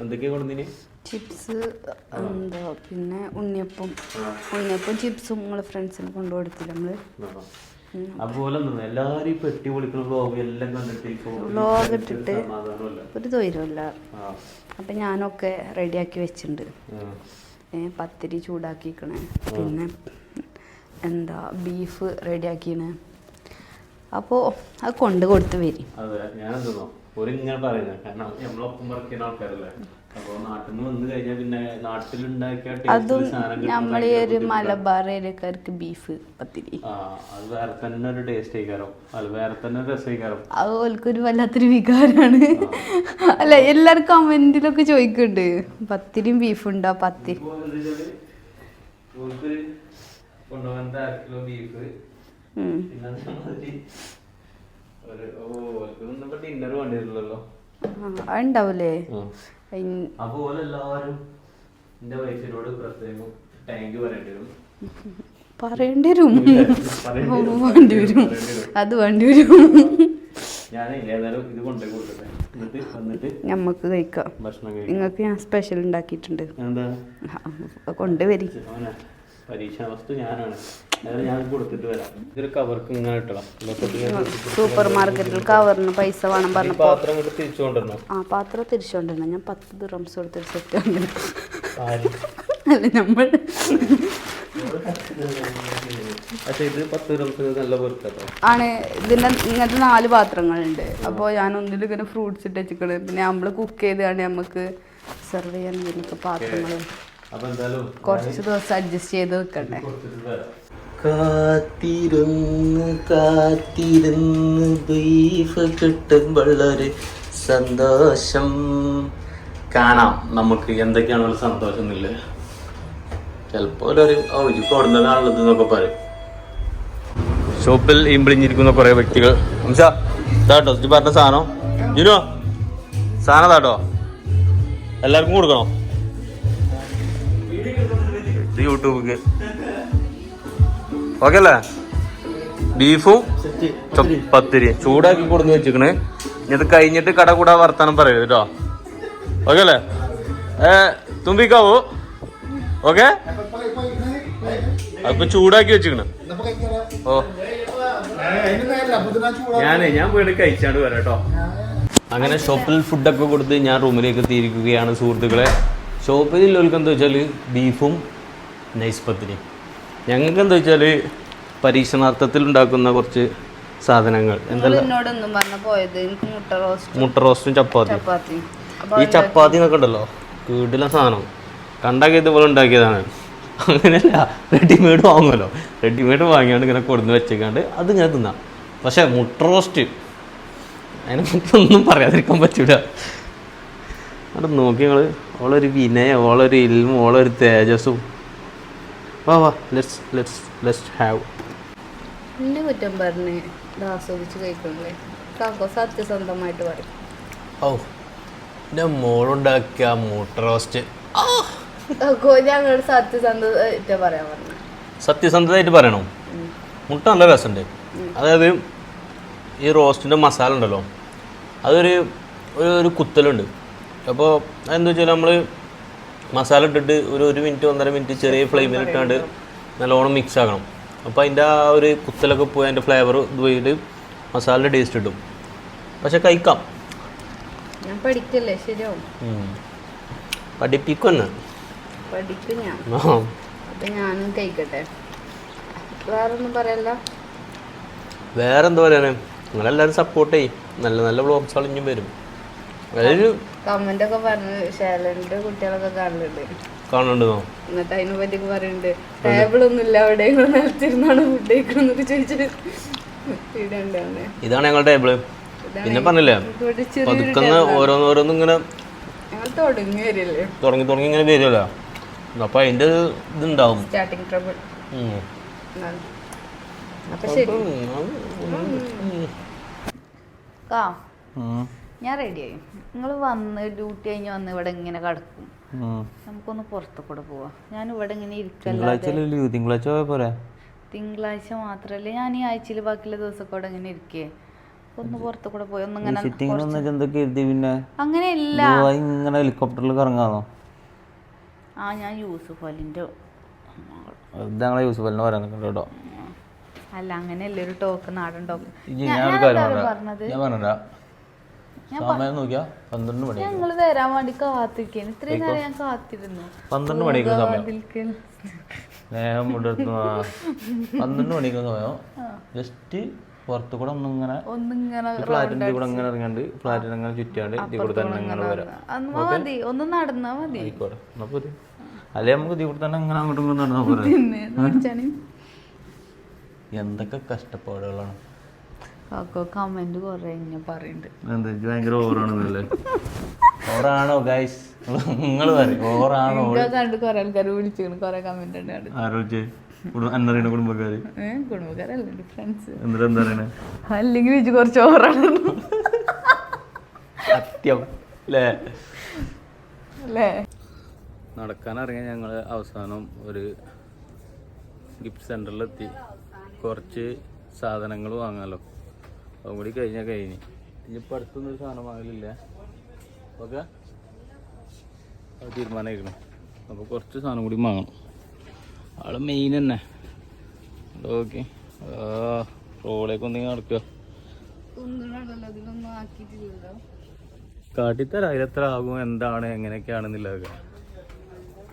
എന്തൊക്കെയാ കൊണ്ടുവന്നിന്? ചിപ്സ് എന്താ പിന്നെ ഉണ്ണിയപ്പം. ഉണ്ണിയപ്പം ചിപ്സും നമ്മളെ ഫ്രണ്ട്സിന് കൊണ്ടു കൊടുത്തില്ല നമ്മൾ. അതുപോലെ എല്ലാരും പെട്ടി പൊളിക്കുന്ന വ്ലോഗ് എല്ലാം കണ്ടിട്ട് Vlog ഇട്ടിട്ട് ഒരു തൊയിലുമില്ല അപ്പൊ ഞാനൊക്കെ റെഡിയാക്കി വെച്ചിട്ടുണ്ട്. പത്തിരി ചൂടാക്കിക്കണേ. പിന്നെ എന്താ ബീഫ് റെഡിയാക്കീണ് അപ്പോൾ അത് കൊണ്ട് കൊടുത്ത് വരും. അതെ ഞാൻ ഇങ്ങനെ പറയുന്നത്. കാരണം നമ്മളൊപ്പം വർക്ക് ചെയ്യുന്ന ആൾക്കാരല്ലേ? അപ്പൊ നാട്ടിൽ നിന്ന് വന്നു കഴിഞ്ഞാൽ പിന്നെ നാട്ടിലുണ്ടാക്കിയ അതും നമ്മൾ ഈ ഒരു മലബാർ ഏരിയക്കാർക്ക് ബീഫ് പത്തിരി. ആ അത് വേറെ തന്നെ ഒരു ടേസ്റ്റ് ആയിക്കാരോ. അത് വേറെ തന്നെ ഒരു രസമായിക്കാരോ. അത് ഓൽക്കൊരു വല്ലാത്തൊരു വികാരമാണ് അല്ല എല്ലാവരും കമന്റിലൊക്കെ ചോദിക്കുന്നുണ്ട് പത്തിരിയും ബീഫ് ഉണ്ടോ? പത്തിരി. കൊണ്ടുപോകാൻ അര കിലോ ബീഫ് ഉം. പിന്നെ യു പറയേണ്ടി വരും. വേണ്ടി അത് വേണ്ടി വരും. ഞമ്മക്ക് കഴിക്കാം. നിങ്ങൾക്ക് ഞാൻ സ്പെഷ്യൽ ഉണ്ടാക്കിയിട്ടുണ്ട്. കൊണ്ടുവരി. പരീക്ഷാ വസ്തു ഞാനാണ്. ഞാൻ കൊടുത്തിട്ട് വരാം. ഇതൊരു കവർക്ക് ഇങ്ങനെ ഇട്ടണം സൂപ്പർ മാർക്കറ്റിൽ കവറിന് പൈസ വേണം പറഞ്ഞു പാത്രം ഇങ്ങോട്ട് തിരിച്ചു കൊണ്ടുവരണോ? ആ പാത്രം തിരിച്ചുകൊണ്ടിരുന്നു ഞാൻ പത്ത് ദിറംസ് കൊടുത്തൊരു സെറ്റ് അല്ല നമ്മൾ. ആണ് ഇതിന്റെ ഇങ്ങനത്തെ നാല് പാത്രങ്ങളുണ്ട്. അപ്പോൾ ഞാൻ ഒന്നിൽ ഇങ്ങനെ ഫ്രൂട്ട്സ് ഇട്ട് വെച്ചിക്കണ്. പിന്നെ നമ്മൾ കുക്ക് ചെയ്താണ് നമുക്ക് സെർവ് ചെയ്യാൻ ഇതിനൊക്കെ പാത്രങ്ങൾ കുറച്ച് ദിവസം അഡ്ജസ്റ്റ് ചെയ്ത് വെക്കണ്ടേ? കാത്തിരുന്ന് കാത്തിരുന്ന് ബീഫ് കിട്ടുമ്പോഴൊരു സന്തോഷം. കാണാം. നമുക്ക് എന്തൊക്കെയാണ് സന്തോഷം എന്നില്ല. ചിലപ്പോ ഒരു ഓ ഇത് കൊടുന്നതാണുള്ളത് എന്നൊക്കെ പറയും. ഷോപ്പിൽ ഇമ്പിളിഞ്ഞിരിക്കുന്ന കുറെ വ്യക്തികൾ. ഹംസ ഇതാട്ടോ ഇത് പറഞ്ഞ സാധനം. ജിനോ സാധനം താട്ടോ എല്ലാവർക്കും കൊടുക്കണോ? യൂട്യൂബ് ഓക്കെ അല്ലേ? ബീഫും പത്തിരി. ചൂടാക്കി കൊടുന്ന് വെച്ചിക്കണ്. ഇത് കഴിഞ്ഞിട്ട് കട കൂടാ വർത്താനം പറയരുത് കേട്ടോ ഓക്കെ അല്ലേ? തുമ്പിക്കാവോ. ഓക്കെ അപ്പൊ ചൂടാക്കി വെച്ചിക്കണ്. ഓ. ഞാനേ ഞാൻ പോയിട്ട് കഴിച്ചാണ്ട് വരാം കേട്ടോ അങ്ങനെ ഷോപ്പിൽ ഫുഡൊക്കെ കൊടുത്ത് ഞാൻ റൂമിലേക്ക് തിരിക്കുകയാണ് സുഹൃത്തുക്കളെ. ഷോപ്പിൽ ഉള്ളവർക്ക് എന്താ വെച്ചാൽ ബീഫും നൈസ് പത്തിരി ഞങ്ങൾക്ക് എന്താ വെച്ചാൽ പരീക്ഷണാർത്ഥത്തിൽ ഉണ്ടാക്കുന്ന കുറച്ച് സാധനങ്ങൾ. മുട്ട റോസ്റ്റ് ചപ്പാത്തി ഈ ചപ്പാത്തി എന്നൊക്കെ ഉണ്ടല്ലോ? വീട്ടിലെ സാധനം. കണ്ടാക്കി ഇതുപോലെ ഉണ്ടാക്കിയതാണ്. അങ്ങനെയല്ല റെഡിമെയ്ഡ് വാങ്ങുമല്ലോ. റെഡിമെയ്ഡ് വാങ്ങിയാണ്ട് ഇങ്ങനെ കൊടുന്ന് വെച്ചേക്കാണ്ട് അത് ഇങ്ങനെ തിന്നാം. പക്ഷേ മുട്ട റോസ്റ്റ് അതിനെ ഒന്നും പറയാതിരിക്കാൻ പറ്റൂല. അവിടെ നോക്കി ഞങ്ങൾ ഓളൊരു വിനയം ഓളൊരു ഇൽമും ഓളൊരു തേജസ്സും. വാ വാ ലെറ്റ്സ് ലെറ്റ്സ് ലെറ്റ്സ് ഹാവ് എന്നെ കുറ്റം പറഞ്ഞ് ഇത് ആസ്വദിച്ച് കഴിക്കണല്ലേ? കാക്കോ സത്യസന്ധമായിട്ട് പറയും. ഓ എന്റെ മോളുണ്ടാക്കിയ മൂട്ട റോസ്റ്റ് കാക്കോ ഞങ്ങൾ സത്യസന്ധമായിട്ട് പറയാൻ പറഞ്ഞു. സത്യസന്ധതയായിട്ട് പറയണോ? മുട്ട നല്ല രസമുണ്ട്. അതായത് ഈ റോസ്റ്റിന്റെ മസാല ഉണ്ടല്ലോ. അതൊരു ഒരു ഒരു കുത്തലുണ്ട്. അപ്പോൾ എന്താ വെച്ചാൽ നമ്മൾ മസാല ഇട്ടിട്ട് ഒരു ഒരു മിനിറ്റ് ഒന്നര മിനിറ്റ് ചെറിയ ഫ്ലെയിമിൽ ഇട്ടാണ്ട് നല്ലോണം മിക്സ് ആക്കണം. അപ്പോൾ അതിന്റെ ആ ഒരു കുത്തലൊക്കെ പോയി അതിന്റെ ഫ്ലേവർ ഇത് പോയിട്ട് മസാലയുടെ ടേസ്റ്റ് കിട്ടും. പക്ഷെ കഴിക്കാം. ഞാൻ പഠിക്കല്ലേ? ശരിയാവും. പഠിപ്പിക്കുന്നെ പഠിക്കും ഞാൻ. ആ. അപ്പൊ ഞാനും കഴിക്കട്ടെ. വേറൊന്നും പറയല്ല. വേറെന്താ നിങ്ങളെല്ലാവരും സപ്പോർട്ട് ചെയ്യും. നല്ല നല്ല ബ്ലോഗ്സ് ഇനിയും വരും. അതൊരു കമന്റ് ഒക്കെ പറഞ്ഞു ശൈലന്റെ കുട്ടികളൊക്കെ കാണലുണ്ട്. കാണുന്നുണ്ടോ എന്നിട്ട് അതിനെ പറ്റിയൊക്കെ പറയുന്നുണ്ട് ടേബിൾ ഒന്നും ഇല്ല അവിടെ നിലത്തിരുന്നാണ് ഫുഡ് കഴിക്കണമെന്നൊക്കെ ചോദിച്ചിട്ട് ഇടണ്ടാണ് ഇതാണ് ഞങ്ങളുടെ ടേബിൾ. പിന്നെ പറഞ്ഞില്ലേ പതുക്കുന്ന ഓരോന്നോരോന്നും ഇങ്ങനെ തുടങ്ങി വരില്ലേ? തുടങ്ങി തുടങ്ങി ഇങ്ങനെ വരുമല്ലോ അപ്പൊ അതിന്റെ ഇതുണ്ടാവും. Starting trouble. അപ്പൊ ശരി. ഞാൻ റെഡിയായി നിങ്ങൾ വന്ന് ഡ്യൂട്ടി കഴിഞ്ഞ് വന്ന് ഇവിടെ ഇങ്ങനെ കിടക്കും. നമുക്കൊന്ന് പുറത്തു കൂടെ പോവാം. ഞാൻ ഇവിടെ ഇങ്ങനെ ഇരിക്കല്ലാതെ തിങ്കളാഴ്ച പോരെ? തിങ്കളാഴ്ച മാത്രമല്ല ഞാൻ ഈ ആഴ്ചയിൽ ബാക്കിയുള്ള ദിവസമൊക്കെ ഇവിടെ ഇങ്ങനെ ഇരിക്കേ. ഒന്ന് പുറത്തു കൂടെ പോയി. ഒന്നിങ്ങനെ അങ്ങനെയല്ല. ഇങ്ങനെ ഹെലികോപ്റ്ററിൽ കറങ്ങാന്നോ? ആ ഞാൻ യൂസുഫ് അലിന്റെ ഞങ്ങളെ കേട്ടോ. അല്ല അങ്ങനെയല്ല? ഒരു ടോക്ക് നാടൻ ടോക്ക് ഞാൻ പറഞ്ഞത് സമയം നോക്കിയാ പന്ത്രണ്ട് മണി ഞങ്ങൾ വരാൻ വേണ്ടി കാത്തിരിക്കുന്നു ഇത്രയും നേരം ഞാൻ കാത്തിരുന്നു. പന്ത്രണ്ട് മണിക്ക് സമയം. സ്നേഹം മുടർത്തുന്ന പന്ത്രണ്ട് മണിക്ക് സമയം. ജസ്റ്റ് പുറത്ത് കൂടെ ഒന്നിങ്ങനെ ഫ്ലാറ്റിന്റെ കൂടെ ഇങ്ങനെ ഇറങ്ങാണ്ട് ഫ്ലാറ്റിന് അങ്ങനെ ചുറ്റാണ്ട് ഇതിൽ കൂടെ തന്നെ ഇങ്ങനെ വരാം. മതി. ഒന്ന് നടന്നാ മതി. ആയിക്കോട്ടെ. എന്നാ പോരെ. അല്ലെ നമുക്ക് ഇതിൽ കൂടെ തന്നെ അങ്ങനെ അങ്ങോട്ടും ഇങ്ങോട്ടും നടന്നാ പോരെ? എന്തൊക്കെ കഷ്ടപ്പാടുകളാണ്. കാക്കോ കമന്റ് കൊറേ ഇങ്ങനെ പറയുന്നുണ്ട് ഭയങ്കര ഓവറാണെന്നല്ലേ ഓവറാണോ ഗൈസ് നിങ്ങൾ പറയും. ഓവറാണോ കണ്ട് കൊറേ ആൾക്കാർ വിളിച്ചിരുന്നു കൊറേ കമന്റ് ഉണ്ട് ആരോഗ്യ എന്നറിയണ കുടുംബക്കാര്? കുടുംബക്കാരല്ലേ ഫ്രണ്ട്സ് എന്നിട്ട് എന്താ പറയണേ അല്ലെങ്കിൽ വിജ് കുറച്ച് ഓവറാണ് സത്യം. അല്ലേ അല്ലേ നടക്കാനിറങ്ങിയ ഞങ്ങൾ അവസാനം ഒരു ഗിഫ്റ്റ് സെന്ററിലെത്തി കുറച്ച് സാധനങ്ങൾ വാങ്ങാമല്ലോ അതും കൂടി കഴിഞ്ഞാൽ കഴിഞ്ഞ്. ഇനിയിപ്പോൾ അടുത്തൊന്നും ഒരു സാധനം വാങ്ങലില്ല. ഓക്കെ? അത് തീരുമാനമായിരുന്നു അപ്പോൾ കുറച്ച് സാധനം കൂടി വാങ്ങണം. ആൾ മെയിൻ തന്നെ. ഓക്കെ റോഡിലേക്ക് ഒന്നെങ്കിൽ നടക്കുക കാട്ടിത്തരാം. അതിലെത്ര ആകും എന്താണ് എങ്ങനെയൊക്കെയാണെന്നുള്ളതൊക്കെ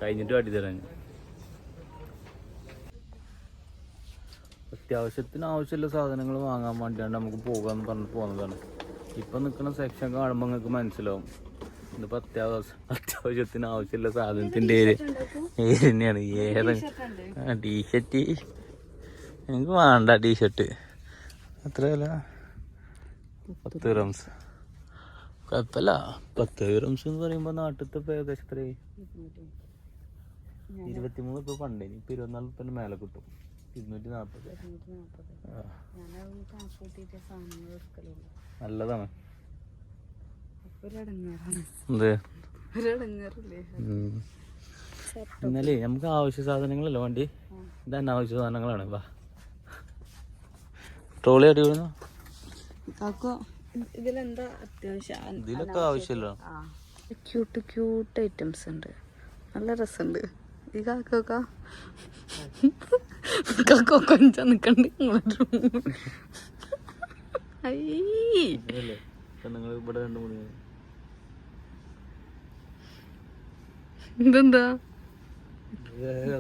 കഴിഞ്ഞിട്ട് കാട്ടിത്തരാം ഞാൻ. അത്യാവശ്യത്തിന് ആവശ്യമുള്ള സാധനങ്ങൾ വാങ്ങാൻ വേണ്ടിയാണ് നമുക്ക് പോകാമെന്ന് പറഞ്ഞ് പോകുന്നതാണ് ഇപ്പം നിൽക്കുന്ന സെക്ഷൻ കാണുമ്പോൾ നിങ്ങൾക്ക് മനസ്സിലാവും. ഇതിപ്പോൾ അത്യാവശ്യം അത്യാവശ്യത്തിന് ആവശ്യമുള്ള സാധനത്തിന്റെ ഏര് ഏര് തന്നെയാണ്. ഏത് ടീഷർട്ട് എനിക്ക് വേണ്ട ടീഷർട്ട് എത്ര വില പത്ത് ഗ്രംസ് കുഴപ്പമില്ല. പത്ത് ഗ്രംസ് എന്ന് പറയുമ്പോൾ നാട്ടിലത്തെ ഏകദേശം എത്രയായി? ഇരുപത്തിമൂന്ന് ഇപ്പൊ പണ്ടേ. ഇപ്പൊ ഇരുപത്തിനാല് ഉറുപ്പിന്റെ മേലെ കിട്ടും. ഇരുന്നൂറ്റി നാപ്പത് ആ. നല്ലതാണ്. ഇന്നലെ നമുക്ക് ആവശ്യ സാധനങ്ങളല്ലോ വണ്ടി? ഇത് ആവശ്യ സാധനങ്ങളാണ്. വാ. ട്രോളി അടിപൊളി കാക്കോ ഇതിലെന്താ അത്യാവശ്യം? ഇതിലൊക്കെ ആവശ്യമല്ലോ ക്യൂട്ട് ക്യൂട്ട് ഐറ്റംസ് ഉണ്ട്. നല്ല രസമുണ്ട്. ഈ കാക്കൊക്കെ കാക്കോ കൊഞ്ചാ നിക്കണ്ട് ഇതെന്താ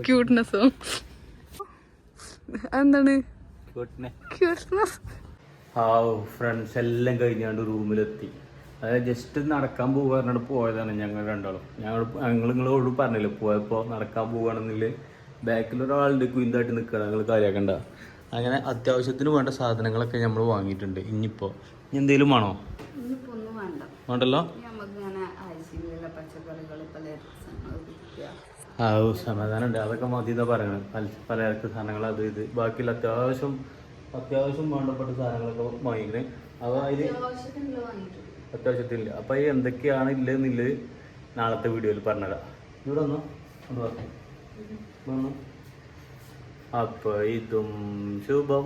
ക്യൂട്ട്നെസ്സോ എന്താണ് ക്യൂട്ട്നെസ് ഹാവ് ഫ്രണ്ട്സ് എല്ലാം കഴിഞ്ഞാണ്ട് റൂമിലെത്തി അതായത് ജസ്റ്റ് നടക്കാൻ പോകുക പോയതാണ് ഞങ്ങൾ രണ്ടാളും ഞങ്ങൾ ഞങ്ങൾ നിങ്ങളോട് പറഞ്ഞില്ലേ പോയപ്പോൾ നടക്കാൻ പോവുകയാണെന്നില്ല ബാക്കിൽ ഒരാളുണ്ട് കുയിന്തായിട്ട് നിൽക്കണം നിങ്ങൾ കാര്യമാക്കണ്ട അങ്ങനെ അത്യാവശ്യത്തിന് വേണ്ട സാധനങ്ങളൊക്കെ നമ്മൾ വാങ്ങിയിട്ടുണ്ട്. ഇനിയിപ്പോൾ ഇനി എന്തെങ്കിലും വേണോ? ഇനിയിപ്പോ ഒന്നും വേണ്ട. വേണ്ടല്ലോ? ആ ഓ, സമാധാനമുണ്ട് അതൊക്കെ മതി എന്നാ പറയണത് പല പലചരക്ക് സാധനങ്ങൾ അത് ഇത്. ബാക്കിയുള്ള അത്യാവശ്യം അത്യാവശ്യം വേണ്ടപ്പെട്ട സാധനങ്ങളൊക്കെ വാങ്ങിക്കണേ. അപ്പോൾ അതിൽ ആവശ്യത്തിനുള്ള വാങ്ങിയിട്ടുണ്ട്. അത്യാവശ്യത്തില്ല അപ്പോൾ ഈ എന്തൊക്കെയാണ് ഇല്ലെന്നില്ല നാളത്തെ വീഡിയോയിൽ പറഞ്ഞുതരാം ഇവിടെ ഒന്ന് അത് പറഞ്ഞു അപ്പോൾ ഇതും ശുഭം.